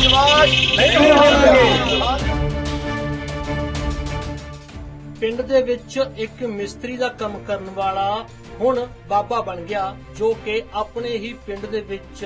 ਨਿਵਾਸ ਨਹੀਂ ਹੋਣਗੇ। ਪਿੰਡ ਦੇ ਵਿੱਚ ਇੱਕ ਮਿਸਤਰੀ ਦਾ ਕੰਮ ਕਰਨ ਵਾਲਾ ਹੁਣ ਬਾਬਾ ਬਣ ਗਿਆ ਜੋ ਕਿ ਆਪਣੇ ਹੀ ਪਿੰਡ ਦੇ ਵਿੱਚ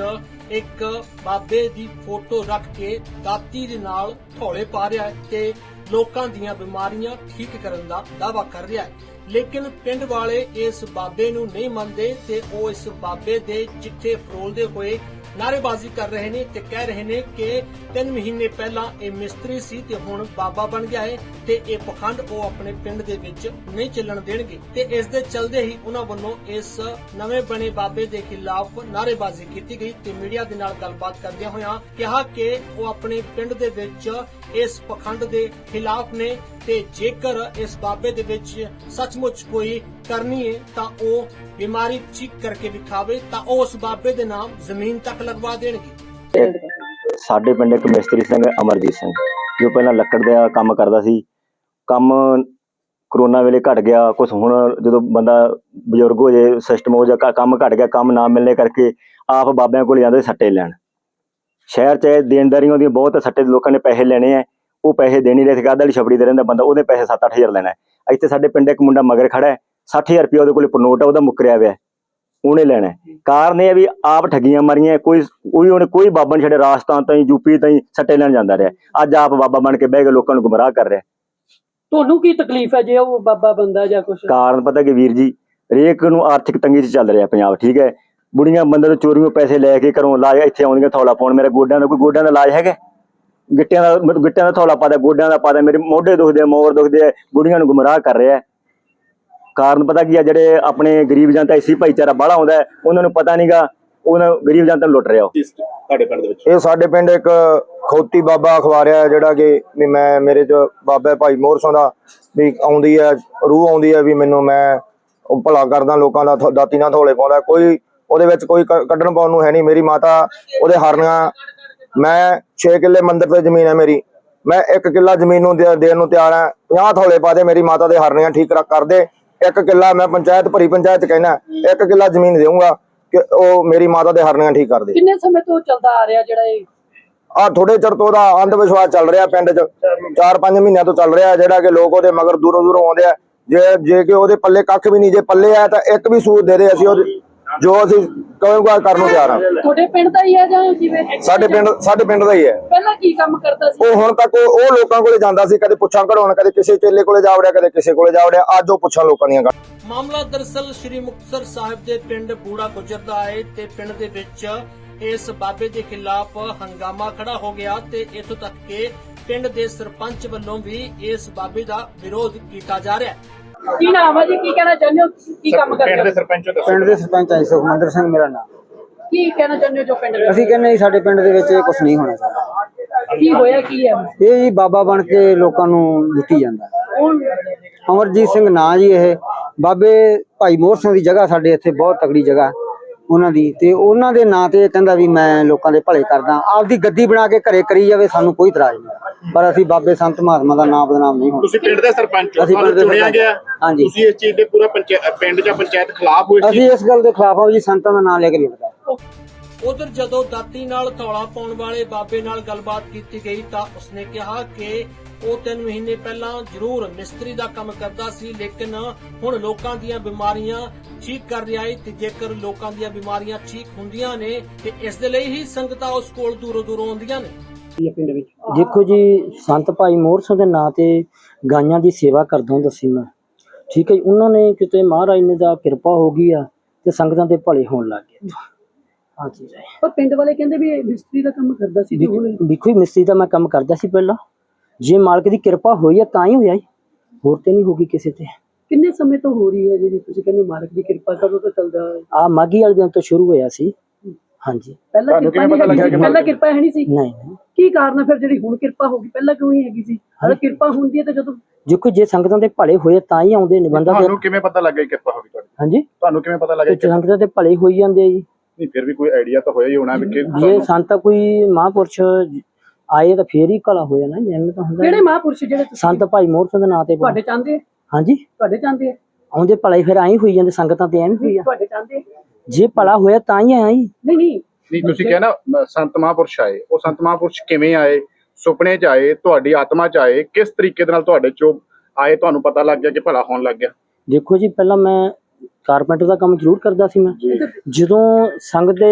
ਇੱਕ ਬਾਬੇ ਦੀ ਫੋਟੋ ਰੱਖ ਕੇ ਦਾਤੀ ਦੇ ਨਾਲ ਥੋੜੇ ਪਾ ਰਿਹਾ ਹੈ ਤੇ ਲੋਕਾਂ ਦੀਆਂ ਬਿਮਾਰੀਆਂ ਠੀਕ ਕਰਨ ਦਾ ਦਾਅਵਾ ਕਰ ਰਿਹਾ ਹੈ। ਲੇਕਿਨ ਪਿੰਡ ਵਾਲੇ ਇਸ ਬਾਬੇ ਨੂੰ ਨਹੀਂ ਮੰਨਦੇ ਤੇ ਉਹ ਇਸ ਬਾਬੇ ਦੇ ਚਿੱਠੇ ਫਰੋਲਦੇ ਹੋਏ ਨਾਅਰੇਬਾਜ਼ੀ ਕਰ ਰਹੇ ਨੇ ਤੇ ਕਹਿ ਰਹੇ ਨੇ ਕਿ 3 ਮਹੀਨੇ ਪਹਿਲਾਂ ਇਹ ਮਿਸਤਰੀ ਸੀ ਤੇ ਹੁਣ ਬਾਬਾ ਬਣ ਗਿਆ ਹੈ ਤੇ ਇਹ ਪਖੰਡ ਉਹ ਆਪਣੇ ਪਿੰਡ ਦੇ ਵਿੱਚ ਨਹੀਂ ਚੱਲਣ ਦੇਣਗੇ। ਤੇ ਇਸ ਦੇ ਚਲਦੇ ਹੀ ਉਹਨਾਂ ਵੱਲੋਂ ਇਸ ਨਵੇਂ ਬਣੇ ਬਾਬੇ ਦੇ ਖਿਲਾਫ ਨਾਅਰੇਬਾਜ਼ੀ ਕੀਤੀ ਗਈ ਤੇ ਮੀਡੀਆ ਦੇ ਨਾਲ ਗੱਲਬਾਤ ਕਰਦਿਆਂ ਹੋਇਆਂ ਕਿਹਾ ਕਿ ਉਹ ਆਪਣੇ ਪਿੰਡ ਦੇ ਵਿੱਚ ਇਸ ਪਖੰਡ ਦੇ ਖਿਲਾਫ ਨੇ ਤੇ ਜੇਕਰ ਇਸ ਬਾਬੇ ਦੇ ਵਿੱਚ ਸੱਚਮੁੱਚ ਕੋਈ ਕਰਨੀ ਹੈ ਤਾਂ ਉਹ ਬਿਮਾਰੀ ਠੀਕ ਕਰਕੇ ਵਿਖਾਵੇ ਤਾਂ ਉਹ ਉਸ ਬਾਬੇ ਦੇ ਨਾਮ ਜ਼ਮੀਨ ਤੱਕ ਲਗਵਾ ਦੇਣਗੇ। ਸਾਡੇ ਪਿੰਡ ਇੱਕ ਮਿਸਤਰੀ ਸਿੰਘ ਅਮਰਜੀਤ ਸਿੰਘ, ਜੋ ਪਹਿਲਾਂ ਲੱਕੜ ਦਾ ਕੰਮ ਕਰਦਾ ਸੀ। ਕੰਮ ਕਰੋਨਾ ਵੇਲੇ ਘਟ ਗਿਆ ਕੁਝ ਹੁਣ ਜਦੋਂ ਬੰਦਾ ਬਜ਼ੁਰਗ ਹੋ ਜਾਏ ਸਿਸਟਮ ਹੋ ਜਾ ਕੰਮ ਘਟ ਗਿਆ, ਕੰਮ ਨਾ ਮਿਲਣੇ ਕਰਕੇ ਆਪ ਬਾਬਿਆਂ ਕੋਲ ਜਾਂਦੇ ਸੱਟੇ ਲੈਣ। ਸ਼ਹਿਰ 'ਚ ਇਹ ਦੇਣਦਾਰੀਆਂ ਦੀਆਂ ਬਹੁਤ ਸੱਟੇ ਲੋਕਾਂ ਨੇ ਪੈਸੇ ਲੈਣੇ ਆ। ਉਹ ਪੈਸੇ ਦੇ ਨਹੀਂ ਰਹੇ ਕਾਹਦਾ ਲਈ ਛਪੜੀ ਦੇ ਰਹਿੰਦਾ ਬੰਦਾ ਉਹਦੇ ਪੈਸੇ 7-8000 ਲੈਣਾ ਹੈ। ਇੱਥੇ ਸਾਡੇ ਪਿੰਡ ਇੱਕ ਮੁੰਡਾ ਮਗਰ ਖੜਾ ਹੈ 60000 ਰੁਪਏ ਉਹਦੇ ਕੋਲੇ ਪ੍ਰਨੋਟ ਹੈ ਉਹਦਾ ਮੁੱਕਰਿਆ ਹੋਇਆ। ਉਹਨੇ ਲੈਣਾ। ਕਾਰਨ ਇਹ ਹੈ ਵੀ ਆਪ ਠੱਗੀਆਂ ਮਾਰੀਆਂ ਕੋਈ ਕੋਈ ਉਹਨੇ ਕੋਈ ਬਾਬਾ ਨਹੀਂ ਛੱਡੇ ਰਾਜਸਥਾਨ ਤਾਈਂ ਯੂਪੀ ਤਾਈਂ ਸੱਟੇ ਲੈਣ ਜਾਂਦਾ ਰਿਹਾ ਅੱਜ ਆਪ ਬਾਬਾ ਬਣ ਕੇ ਬਹਿ ਕੇ ਲੋਕਾਂ ਨੂੰ ਗੁੰਮਰਾਹ ਕਰ ਰਿਹਾ ਤੁਹਾਨੂੰ ਕੀ ਤਕਲੀਫ ਹੈ ਜੇ ਉਹ ਬਾਬਾ ਬੰਦਾ ਜਾਂ ਕੁਛ ਕਾਰਨ ਪਤਾ ਕਿ ਵੀਰ ਜੀ ਹਰੇਕ ਨੂੰ ਆਰਥਿਕ ਤੰਗੀ 'ਚ ਚੱਲ ਰਿਹਾ ਪੰਜਾਬ ਠੀਕ ਹੈ ਬੁੜੀਆਂ ਬੰਦੇ ਤੋਂ ਚੋਰੀਆਂ ਪੈਸੇ ਲੈ ਕੇ ਘਰੋਂ ਇਲਾਜ ਇੱਥੇ ਆਉਂਦੀਆਂ ਥੌਲਾ ਪਾਉਣ ਮੇਰੇ ਗੋਡਿਆਂ ਦਾ ਕੋਈ ਗੋਡਿਆਂ ਦਾ ਇਲਾਜ ਹੈਗਾ ਗਿੱਟਿਆਂ ਦਾ ਮਤਲਬ ਗਿੱਟਿਆਂ ਦਾ ਥੌਲਾ ਪਾਦਾ ਗੋਡਿਆਂ ਦਾ ਪਾਦਾ ਮੇਰੇ ਮੋਢੇ ਦੁਖਦੇ ਆ ਮੋਰ ਦੁਖਦੇ ਆ ਬੁੜੀਆਂ ਨੂੰ ਗੁੰਮਰਾਹ ਕਰ ਰਿਹਾ ਹੈ। ਕਾਰਨ ਪਤਾ ਕੀ ਆ ਜਿਹੜੇ ਆਪਣੇ ਗਰੀਬ ਜਨਤਾ ਇਸੀ ਭਾਈਚਾਰਾ ਬਾਹਲਾ ਆਉਂਦਾ ਹੈ, ਉਹਨਾਂ ਨੂੰ ਪਤਾ ਨਹੀਂਗਾ ਉਹਨਾਂ ਗਰੀਬ ਜਨਤਾ ਨੂੰ ਲੁੱਟ ਰਿਹਾ ਉਹ ਤੁਹਾਡੇ ਪਿੰਡ ਦੇ ਵਿੱਚ ਇਹ ਸਾਡੇ ਪਿੰਡ ਇੱਕ ਖੋਤੀ ਬਾਬਾ ਅਖਵਾਰਿਆ ਜਿਹੜਾ ਕਿ ਵੀ ਮੈਂ ਮੇਰੇ ਚ ਬਾਬਾ ਭਾਈ ਮੋਹਰ ਸਿੰਘ ਦਾ ਵੀ ਆਉਂਦੀ ਹੈ ਰੂਹ ਆਉਂਦੀ ਹੈ ਵੀ ਮੈਨੂੰ ਮੈਂ ਉਹ ਭਲਾ ਕਰਦਾ ਲੋਕਾਂ ਦਾ ਥ- ਦਾਤੀ ਨਾਲ ਥੋਲੇ ਪਾਉਂਦਾ ਕੋਈ ਉਹਦੇ ਵਿੱਚ ਕੋਈ ਕ- ਕੱਢਣ ਪਾਉਣ ਨੂੰ ਹੈ ਨਹੀਂ ਮੇਰੀ ਮਾਤਾ ਉਹਦੇ ਹਰਨੀਆਂ ਮੈਂ 6 ਕਿੱਲੇ ਮੰਦਿਰ ਤੇ ਜ਼ਮੀਨ ਹੈ ਮੇਰੀ। ਮੈਂ 1 ਕਿੱਲਾ ਜ਼ਮੀਨ ਨੂੰ ਦੇ- ਦੇਣ ਨੂੰ ਤਿਆਰ ਹਾਂ। 50 ਥੋਲੇ ਪਾ ਦੇ ਮੇਰੀ ਮਾਤਾ ਦੇ ਹਰਨੀਆਂ ਠੀਕ ਕਰ ਕਰ ਦੇ। ਇੱਕ ਕਿੱਲਾ ਮੈਂ ਪੰਚਾਇਤ ਭਰੀ ਪੰਚਾਇਤ ਕਹਿਣਾ ਇੱਕ ਕਿੱਲਾ ਜ਼ਮੀਨ ਦੇਊਂਗਾ ਕਿ ਉਹ ਮੇਰੀ ਮਾਤਾ ਦੇ ਹਰਨੀਆਂ ਠੀਕ ਕਰ ਦੇ। ਕਿੰਨੇ ਸਮੇਂ ਤੋਂ ਚੱਲਦਾ ਆ ਰਿਹਾ ਜਿਹੜਾ ਇਹ? ਆ ਥੋੜੇ ਚਿਰ ਤੋਂ ਉਹਦਾ ਅੰਧ ਵਿਸ਼ਵਾਸ ਚੱਲ ਰਿਹਾ ਪਿੰਡ 'ਚ। 4-5 ਮਹੀਨਿਆਂ ਤੋਂ ਚੱਲ ਰਿਹਾ ਜਿਹੜਾ ਕਿ ਲੋਕ ਉਹਦੇ ਮਗਰ ਦੂਰੋਂ ਦੂਰੋਂ ਆਉਂਦੇ ਆ। ਜੇ ਜੇ ਕਿ ਉਹਦੇ ਪੱਲੇ ਕੱਖ ਵੀ ਨਹੀਂ ਜੇ ਪੱਲੇ ਆ ਤਾਂ ਇੱਕ ਵੀ ਸੂਤ ਦੇ ਦੇ ਅਸੀਂ ਉਹਦੇ ਜੋ ਅਸੀਂ ਕਹੇਗਾ ਕਰਨ ਨੂੰ ਤਿਆਰ ਆ। ਤੁਹਾਡੇ ਪਿੰਡ ਦਾ ਹੀ ਹੈ ਜਾਂ ਜਿਵੇਂ ਸਾਡੇ ਪਿੰਡ ਸਾਡੇ ਪਿੰਡ ਦਾ ਹੀ ਹੈ। ਪਹਿਲਾਂ ਕੀ ਕੰਮ ਕਰਦਾ ਸੀ? ਉਹ ਹੁਣ ਤੱਕ ਉਹ ਉਹ ਲੋਕਾਂ ਕੋਲੇ ਜਾਂਦਾ ਸੀ ਕਦੇ ਪੁੱਛਾਂ ਕਢਾਉਣ ਕਦੇ ਕਿਸੇ ਚੇਲੇ ਕੋਲੇ ਜਾ ਵੜਿਆ ਕਦੇ ਕਿਸੇ ਕੋਲੇ ਜਾ ਵੜਿਆ। ਅੱਜ ਉਹ ਪੁੱਛਾਂ ਲੋਕਾਂ ਦੀਆਂ ਕਰ- ਮਾਮਲਾ ਦਰਸਲ ਸ੍ਰੀ ਮੁਕਤਸਰ ਸਾਹਿਬ ਦੇ ਪਿੰਡ ਬੂੜਾ ਗੁਜਰ ਦਾ ਹੈ ਤੇ ਪਿੰਡ ਦੇ ਵਿੱਚ ਇਸ ਬਾਬੇ ਦੇ ਖਿਲਾਫ ਹੰਗਾਮਾ ਖੜਾ ਹੋ ਗਿਆ ਤੇ ਇੱਥੋਂ ਤੱਕ ਕਿ ਪਿੰਡ ਦੇ ਸਰਪੰਚ ਵੱਲੋਂ ਵੀ ਇਸ ਬਾਬੇ ਦਾ ਵਿਰੋਧ ਕੀਤਾ ਜਾ ਰਿਹਾ ਹੈ। ਕੀ ਨਾਮ ਹੈ ਜੀ? ਕੀ ਕਹਿਣਾ ਚਾਹੁੰਦੇ ਹੋ? ਕੀ ਕੰਮ ਕਰਦੇ ਪਿੰਡ ਦੇ ਹੋ? ਸਰਪੰਚ ਦੱਸੋ ਪਿੰਡ ਦੇ ਸਰਪੰਚ ਆਈ ਸੁਖਮੰਦਰ ਸਿੰਘ ਮੇਰਾ ਨਾਮ। ਕੀ ਕਹਿਣਾ ਚਾਹੁੰਦੇ ਹੋ ਜੋ ਪਿੰਡ ਦੇ ਅਸੀਂ ਕਹਿੰਦੇ ਜੀ ਸਾਡੇ ਪਿੰਡ ਦੇ ਵਿੱਚ ਇਹ ਕੁਝ ਨਹੀਂ ਹੋਣਾ ਚਾਹੀਦਾ। ਕੀ ਹੋਇਆ ਕੀ ਹੈ ਇਹ ਜੀ ਬਾਬਾ ਬਣ ਕੇ ਲੋਕਾਂ ਨੂੰ ਲੁੱਟੀ ਜਾਂਦਾ। ਹੁਣ ਅਮਰਜੀਤ ਸਿੰਘ ਨਾਂ ਜੀ ਇਹ। ਬਾਬੇ ਭਾਈ ਮੋਹਰ ਸਿੰਘ ਦੀ ਜਗ੍ਹਾ ਸਾਡੇ ਇੱਥੇ ਬਹੁਤ ਤਕੜੀ ਜਗ੍ਹਾ। ਉਹਨਾਂ ਦੀ ਤੇ ਉਹਨਾਂ ਦੇ ਨਾਂ ਤੇ ਇਹ ਕਹਿੰਦਾ ਵੀ ਮੈਂ ਲੋਕਾਂ ਦੇ ਭਲੇ ਕਰਦਾ ਆਪਦੀ ਗੱਦੀ ਬਣਾ ਕੇ ਘਰੇ ਕਰੀ ਜਾਵੇ ਸਾਨੂੰ ਕੋਈ ਇਤਰਾਜ਼ ਨਹੀਂ ਪਰ ਅਸੀਂ ਬਾਬੇ ਸੰਤ ਮਹਾਤਮਾ ਦਾ ਨਾਮ ਬਦਨਾਮ ਨਹੀਂ ਹੋਣਾ। ਤੁਸੀਂ ਪਿੰਡ ਦੇ ਸਰਪੰਚ ਹੋ ਅਸੀਂ ਪਿੰਡ ਦੇ ਚੁਣਿਆ। ਗਿਆ। ਹਾਂਜੀ। ਤੁਸੀਂ ਇਸ ਚੀਜ਼ ਦੇ ਪੂਰਾ ਪਿੰਡ ਜਾਂ ਪੰਚਾਇਤ ਖਿਲਾਫ ਹੋ ਇਸ ਅਸੀਂ ਇਸ ਗੱਲ ਦੇ ਖਿਲਾਫ ਹਾਂ ਜੀ ਸੰਤਾਂ ਦਾ ਨਾਮ ਲੈ ਕੇ ਲੁੱਟਦਾ ਉਧਰ ਜਦੋਂ ਦਾਤੀ ਨਾਲ ਧੌਲਾ ਪਾਉਣ ਵਾਲੇ ਬਾਬੇ ਨਾਲ ਗੱਲਬਾਤ ਕੀਤੀ ਗਈ ਤਾਂ ਉਸਨੇ ਕਿਹਾ ਕਿ ਉਹ 3 ਮਹੀਨੇ ਪਹਿਲਾਂ ਜ਼ਰੂਰ ਮਿਸਤਰੀ ਦਾ ਕੰਮ ਕਰਦਾ ਸੀ, ਲੇਕਿਨ ਹੁਣ ਲੋਕਾਂ ਦੀਆਂ ਬਿਮਾਰੀਆਂ ਠੀਕ ਕਰ ਰਿਹਾ ਹੈ ਤੇ ਜੇਕਰ ਲੋਕਾਂ ਦੀਆਂ ਬਿਮਾਰੀਆਂ ਠੀਕ ਹੁੰਦੀਆਂ ਨੇ ਤੇ ਇਸ ਦੇ ਲਈ ਹੀ ਸੰਗਤਾਂ ਉਸ ਕੋਲ ਦੂਰੋਂ ਦੂਰੋਂ ਆਉਂਦੀਆਂ ਨੇ। ਦੇਖੋ ਜੀ, ਸੰਤ ਭਾਈ ਮੋਹਰ ਸਿੰਘ ਦੇ ਨਾਂ ਤੇ ਗਾਈਆਂ ਦੀ ਸੇਵਾ ਕਰਦਾ ਹੁੰਦਾ ਸੀ ਮੈਂ। ਠੀਕ ਹੈ ਜੀ, ਉਹਨਾਂ ਨੇ ਕਿਤੇ ਮਹਾਰਾਜ ਨੇ ਦਾ ਕਿਰਪਾ ਹੋ ਗਈ ਆ ਤੇ ਸੰਗਤਾਂ ਦੇ ਭਲੇ ਹੋਣ ਲੱਗ ਗਏ। ਹਾਂ ਜੀ ਪਰ ਪਿੰਡ ਵਾਲੇ ਕਹਿੰਦੇ ਵੀ ਇਹ ਮਿਸਤਰੀ ਦਾ ਕੰਮ ਕਰਦਾ ਸੀ ਤੇ ਹੁਣ ਦੇਖੋ ਜੀ ਮਿਸਤਰੀ ਦਾ ਮੈਂ ਕੰਮ ਕਰਦਾ ਸੀ ਪਹਿਲਾਂ। ਜੇ ਮਾਲਕ ਦੀ ਕਿਰਪਾ ਹੋਈ ਆ ਤਾਂ ਹੀ ਹੋਇਆ ਜੀ। ਹੋਰ ਤੇ ਨਹੀਂ ਹੋਗੀ ਕਿਸੇ ਤੇ। ਕਿੰਨੇ ਸਮੇਂ ਤੋਂ ਹੋ ਰਹੀ ਹੈ ਜਿਹੜੀ ਤੁਸੀਂ ਕਹਿੰਦੇ ਹੋ ਮਾਲਕ ਦੀ ਕਿਰਪਾ ਕਦੋਂ ਤੋਂ ਚੱਲਦਾ ਹੈ? ਆ ਮਾਗੀ ਵਾਲੇ ਦਿਨ ਤੋਂ ਸ਼ੁਰੂ ਹੋਇਆ ਸੀ। ਹਾਂਜੀ। ਪਹਿਲਾਂ ਤੁਹਾਨੂੰ ਕਿਰਪਾ ਕਿਵੇਂ ਨਹੀਂ ਪਤਾ ਹੈਗੀ ਲੱਗਿਆ ਸੀ। ਪਹਿਲਾਂ ਕਿਰਪਾ ਹੈ ਨਹੀਂ ਸੀ। ਨਹੀਂ ਨਹੀਂ। ਕੀ ਕਾਰਨ ਹੈ ਫਿਰ ਜਿਹੜੀ ਹੁਣ ਕਿਰਪਾ ਹੋ ਗਈ? ਪਹਿਲਾਂ ਕਿਉਂ ਨਹੀਂ ਹੈਗੀ ਸੀ? ਅਗਰ ਕਿਰਪਾ ਹੁੰਦੀ ਹੈ ਤਾਂ ਜਦੋਂ ਦੇਖੋ ਜੇ ਸੰਗਤਾਂ ਦੇ ਭਲੇ ਹੋਏ ਤਾਂ ਹੀ ਆਉਂਦੇ ਨੇ ਬੰਦਾ ਤੇ ਤੁਹਾਨੂੰ ਕਿਵੇਂ ਪਤਾ ਲੱਗਿਆ ਕਿ ਕਿਰਪਾ ਹੋ ਗਈ ਤੁਹਾਡੀ? ਹਾਂਜੀ। ਤੁਹਾਨੂੰ ਕਿਵੇਂ ਪਤਾ ਲੱਗਿਆ ਤੇ ਕਿ ਸੰਗਤਾਂ ਦੇ ਭਲੇ ਹੋਈ ਜਾਂਦੇ ਆ ਜੀ। ਨਹੀਂ ਫਿਰ ਵੀ ਕੋਈ ਆਈਡੀਆ ਤਾਂ ਹੋਇਆ ਹੀ ਹੋਣਾ ਵੀ ਕਿ ਜੇ ਸੰਤ ਕੋਈ ਮਹਾਂਪੁਰਸ਼ ਆਏ ਤਾਂ ਫੇਰ ਹੀ ਭਲਾ ਹੋ ਜਾਣਾ ਜੀ, ਐਵੇਂ ਤਾਂ ਹੁੰਦਾ ਕਿਹੜੇ। ਮਹਾਂਪੁਰਸ਼ ਜਿਹੜੇ ਤੁਸੀਂ ਸੰਤ ਭਾਈ ਮੋਹਰ ਸਿੰਘ ਦੇ ਨਾਂ ਤੇ ਤੁਹਾਡੇ ਚਾਹੁੰਦੇ ਆ? ਹਾਂਜੀ ਤੁਹਾਡੇ ਚਾਹੁੰਦੇ ਆ? ਆਉਂਦੇ ਭਲਾ ਫਿਰ ਆਈ ਹੋਈ ਜਾਂਦੇ ਸੰਗਤਾਂ ਤੇ ਐਵੇਂ ਹੋਈ ਆ ਤੁਹਾਡੇ ਚਾਹੁੰਦੇ ਆ? ਜੇ ਭਲਾ ਹੋਇਆ ਤਾਂ ਹੀ ਜੀ ਨਹੀਂ ਨਹੀਂ ਨਹੀਂ ਤੁਸੀਂ ਕਿਹਾ ਨਾ ਸੰਤ ਮਹਾਂਪੁਰਸ਼ ਆਏ ਉਹ ਸੰਤ ਮਹਾਂਪੁਰਸ਼ ਕਿਵੇਂ ਆਏ ਸੁਪਨੇ 'ਚ ਆਏ ਤੁਹਾਡੀ ਆਤਮਾ 'ਚ ਆਏ ਕਿਸ ਤਰੀਕੇ ਦੇ ਨਾਲ ਤੁਹਾਡੇ 'ਚੋਂ ਆਏ ਤੁਹਾਨੂੰ ਪਤਾ ਲੱਗ ਗਿਆ ਕਿ ਭਲਾ ਹੋਣ ਲੱਗ ਗਿਆ ਦੇਖੋ ਜੀ ਪਹਿਲਾਂ ਮੈਂ ਕਾਰਪੈਂਟਰ ਦਾ ਕੰਮ ਜ਼ਰੂਰ ਕਰਦਾ ਸੀ ਮੈਂ। ਜਦੋਂ ਸੰਗ ਦੇ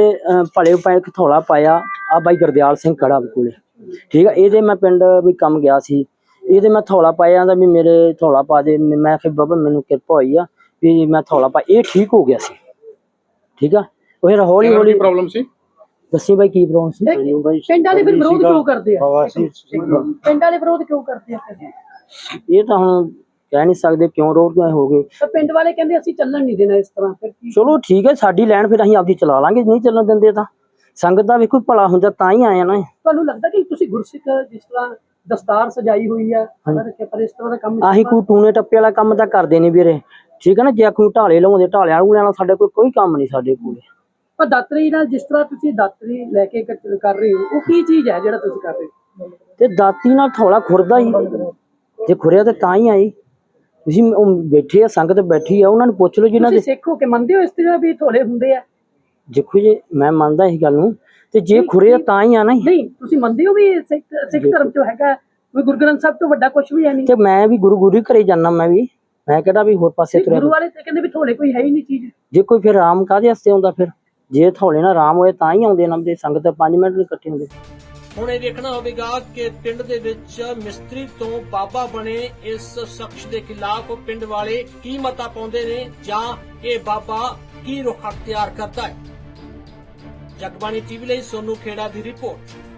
ਭਲੇ ਪਾਏ ਇੱਕ ਥੋੜਾ ਪਾਇਆ ਆ ਬਾਈ ਗੁਰਦਿਆਲ ਸਿੰਘ ਖੜਾ ਕੋਲੇ। ਠੀਕ ਆ ਇਹਦੇ ਮੈਂ ਪਿੰਡ ਵੀ ਕੰਮ ਗਿਆ ਸੀ। ਇਹਦੇ ਮੈਂ ਥੋੜਾ ਪਾਇਆ ਦਾ ਵੀ ਮੇਰੇ ਥੋੜਾ ਪਾ ਦੇ। ਮੈਂ ਕਿਹਾ ਬਾਬਾ ਮੈਨੂੰ ਕਿਰਪਾ ਹੋਈ ਆ ਵੀ ਮੈਂ ਥੋੜਾ ਪਾ। ਇਹ ਠੀਕ ਹੋ ਗਿਆ ਸੀ। ਠੀਕ ਆ? ਉਹ ਫਿਰ ਹੌਲੀ ਹੌਲੀ ਪ੍ਰੋਬਲਮ ਸੀ? ਦੱਸੀ ਬਾਈ ਕੀ ਪ੍ਰੋਬਲਮ ਸੀ? ਪਿੰਡ ਵਾਲੇ ਫਿਰ ਵਿਰੋਧ ਕਿਉਂ ਕਰਦੇ ਆ? ਪਿੰਡ ਵਾਲੇ ਵਿਰੋਧ ਕਿਉਂ ਕਰਦੇ ਆ? ਇਹ ਤਾਂ ਹੁਣ ਕਹਿ ਨਹੀਂ ਸਕਦੇ ਕਿਉਂ ਰੋਡ ਤੋਂ ਹੋ ਗਏ। ਤਾਂ ਪਿੰਡ ਵਾਲੇ ਕਹਿੰਦੇ ਅਸੀਂ ਚੱਲਣ ਨਹੀਂ ਦੇਣਾ ਇਸ ਤਰ੍ਹਾਂ ਫਿਰ ਕੀ? ਚਲੋ ਠੀਕ ਹੈ ਸਾਡੀ ਲੈਣ ਫਿਰ ਅਸੀਂ ਆਪਦੀ ਚਲਾ ਲਾਂਗੇ ਨਹੀਂ ਚੱਲਣ ਦਿੰਦੇ ਤਾਂ। ਸੰਗਤ ਦਾ ਵੀ ਕੋਈ ਭਲਾ ਹੁੰਦਾ ਤਾਂ ਹੀ ਆਇਆ ਨਾ। ਤੁਹਾਨੂੰ ਲੱਗਦਾ ਕਿ ਤੁਸੀਂ ਗੁਰਸਿੱਖ ਜਿਸ ਤਰ੍ਹਾਂ ਦਸਤਾਰ ਸਜਾਈ ਹੋਈ ਆ ਪਰ ਇਸ ਤਰ੍ਹਾਂ ਦਾ ਕੰਮ ਆਹੀ ਕੋਈ ਟੂਨੇ ਟੱਪੇ ਵਾਲਾ ਕੰਮ ਤਾਂ ਕਰਦੇ ਨਹੀਂ ਵੀਰੇ। ਠੀਕ ਹੈ ਨਾ ਜੇ ਕੋਈ ਢਾਲੇ ਲਾਉਂਦੇ ਢਾਲਿਆਂ ਨੂੰ ਲੈਣਾ ਸਾਡੇ ਕੋਲ ਕੋਈ ਕੰਮ ਨਹੀਂ ਸਾਡੇ ਕੋਲ। ਪਰ ਦਾਤਰੀ ਨਾਲ ਜਿਸ ਤਰ੍ਹਾਂ ਤੁਸੀਂ ਦਾਤਰੀ ਲੈ ਕੇ ਕ- ਕਰ ਰਹੇ ਹੋ ਉਹ ਕੀ ਚੀਜ਼ ਹੈ ਜਿਹੜਾ ਤੁਸੀਂ ਕਰ ਰਹੇ ਹੋ? ਤੇ ਦਾਤੀ ਨਾਲ ਥੋੜਾ ਖੁਰਦਾ ਹੀ। ਜੇ ਖੁਰਿਆ ਤਾਂ ਤਾਂ ਹੀ ਆਈ। ਤੁਸੀਂ ਉਹ ਬੈਠੇ ਆ ਸੰਗਤ ਬੈਠੀ ਆ ਉਹਨਾਂ ਨੂੰ ਪੁੱਛ ਲਓ ਜਿਨ੍ਹਾਂ ਤੁਸੀਂ ਦੇ ਸਿੱਖ ਹੋ ਕੇ ਮੰਨਦੇ ਹੋ ਇਸ ਤਰ੍ਹਾਂ ਵੀ ਥੋੜੇ ਹੁੰਦੇ ਆ? ਦੇਖੋ ਜੀ ਮੈਂ ਮੰਨਦਾ ਇਸ ਗੱਲ ਨੂੰ। ਤੇ ਜੇ ਖੁਰਿਆ ਤਾਂ ਹੀ ਆ ਨਾ ਨਹੀਂ ਤੁਸੀਂ ਮੰਨਦੇ ਹੋ ਵੀ ਸਿੱਖ ਸਿੱਖ ਧਰਮ ਚੋਂ ਹੈਗਾ? ਵੀ ਗੁਰੂ ਗ੍ਰੰਥ ਸਾਹਿਬ ਤੋਂ ਵੱਡਾ ਕੁਝ ਵੀ ਹੈ ਨਹੀਂ। ਤੇ ਮੈਂ ਵੀ ਗੁਰੂ ਗੁਰੂ ਹੀ ਘਰੇ ਜਾਣਾ ਮੈਂ ਵੀ। ਮੈਂ ਕਿਹੜਾ ਵੀ ਹੋਰ ਪਾਸੇ ਤੁਰਿਆ ਗੁਰੂ ਵਾਲੇ ਤੇ ਕਹਿੰਦੇ ਵੀ ਥੋੜੇ ਕੋਈ ਹੈ ਹੀ ਨਹੀਂ ਚੀਜ਼। ਜੇ ਕੋਈ ਫਿਰ ਰਾਮ ਕਾਹਦੇ ਵਾਸਤੇ ਆਉਂਦਾ ਫਿਰ? ਜੇ ਥੋੜੇ ਨਾਲ ਰਾਮ ਹੋਏ ਤਾਂ ਹੀ ਆਉਂਦੇ ਨਾ ਦੇ ਸੰਗਤ 5 ਮਿੰਟ ਨਹੀਂ ਇਕੱਠੇ ਹੁੰਦੇ। ਹੁਣ ਇਹ ਦੇਖਣਾ ਹੋਵੇਗਾ ਕਿ ਪਿੰਡ ਦੇ ਵਿੱਚ ਮਿਸਤਰੀ ਤੋਂ ਬਾਬਾ ਬਣੇ ਇਸ ਸ਼ਖਸ ਦੇ ਖਿਲਾਫ ਪਿੰਡ ਵਾਲੇ ਕੀ ਮਤਾ ਪਾਉਂਦੇ ਨੇ ਜਾਂ ਇਹ ਬਾਬਾ ਕੀ ਰੁਖ ਅਖਤਿਆਰ ਕਰਦਾ ਹੈ? ਜਗਬਾਣੀ ਟੀਵੀ ਲਈ ਸੋਨੂ ਖੇੜਾ ਦੀ ਰਿਪੋਰਟ।